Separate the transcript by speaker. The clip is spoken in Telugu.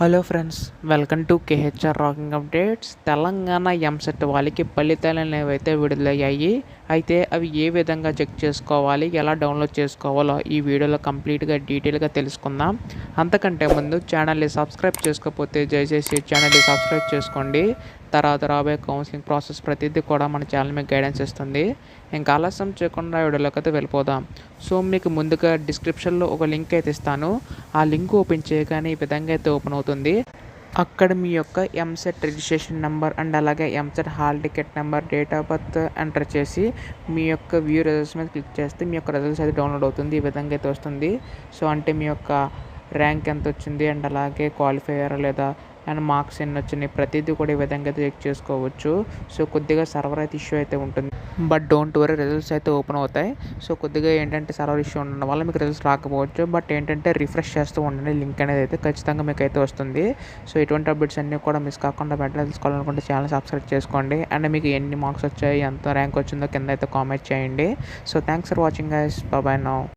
Speaker 1: Hello friends welcome to K H R rocking updates. Telangana EAMCET వాళ్ళకి ఫలితాలు అనేవి అయితే విడుదలయ్యాయి అయితే అవి ఏ విధంగా చెక్ చేసుకోవాలి ఎలా డౌన్లోడ్ చేసుకోవాలో ఈ వీడియోలో కంప్లీట్గా డీటెయిల్గా తెలుసుకుందాం. అంతకంటే ముందు ఛానల్ని సబ్స్క్రైబ్ చేసుకోకపోతే దయచేసి ఛానల్ని సబ్స్క్రైబ్ చేసుకోండి. తర్వాత రాబోయే కౌన్సిలింగ్ ప్రాసెస్ ప్రతిదీ కూడా మన ఛానల్ మీకు గైడెన్స్ ఇస్తుంది. ఇంకా ఆలస్యం చేయకుండా వీడియోలోకి అయితే వెళ్ళిపోదాం. సో మీకు ముందుగా డిస్క్రిప్షన్లో ఒక లింక్ అయితే ఇస్తాను. ఆ లింక్ ఓపెన్ చేయగానే ఈ విధంగా అయితే ఓపెన్ అవుతుంది. అక్కడ మీ యొక్క ఎంసెట్ రిజిస్ట్రేషన్ నెంబర్ అండ్ అలాగే EAMCET hall ticket number date of birth enter చేసి మీ యొక్క వ్యూ రిజల్ట్స్ మీద క్లిక్ చేస్తే మీ యొక్క రిజల్ట్స్ అయితే డౌన్లోడ్ అవుతుంది. ఈ విధంగా అయితే వస్తుంది. సో అంటే మీ యొక్క ర్యాంక్ ఎంత వచ్చింది? అండ్ అలాగే క్వాలిఫైయర్ లేదా అండ్ మార్క్స్ ఎన్ని వచ్చినాయి ప్రతిదీ కూడా ఈ విధంగా అయితే చెక్ చేసుకోవచ్చు. సో కొద్దిగా సర్వర్ అయితే ఇష్యూ అయితే ఉంటుంది. బట్ డోంట్ వరీ రిజల్ట్స్ అయితే ఓపెన్ అవుతాయి. సో కొద్దిగా ఏంటంటే సర్వర్ ఇష్యూ ఉండడం వల్ల మీకు రిజల్ట్స్ రాకపోవచ్చు. బట్ ఏంటంటే రిఫ్రెష్ చేస్తూ ఉండండి లింక్ అనేది అయితే ఖచ్చితంగా మీకు అయితే వస్తుంది. సో ఇటువంటి అప్డేట్స్ అన్నీ కూడా మిస్ కాకుండా వెంటనే తెలుసుకోవాలనుకుంటే ఛానల్ సబ్స్క్రైబ్ చేసుకోండి. అండ్ మీకు ఎన్ని మార్క్స్ వచ్చాయి ఎంత ర్యాంక్ వచ్చిందో కింద అయితే కామెంట్ చేయండి. So thanks for watching guys బాబాయ్ నౌ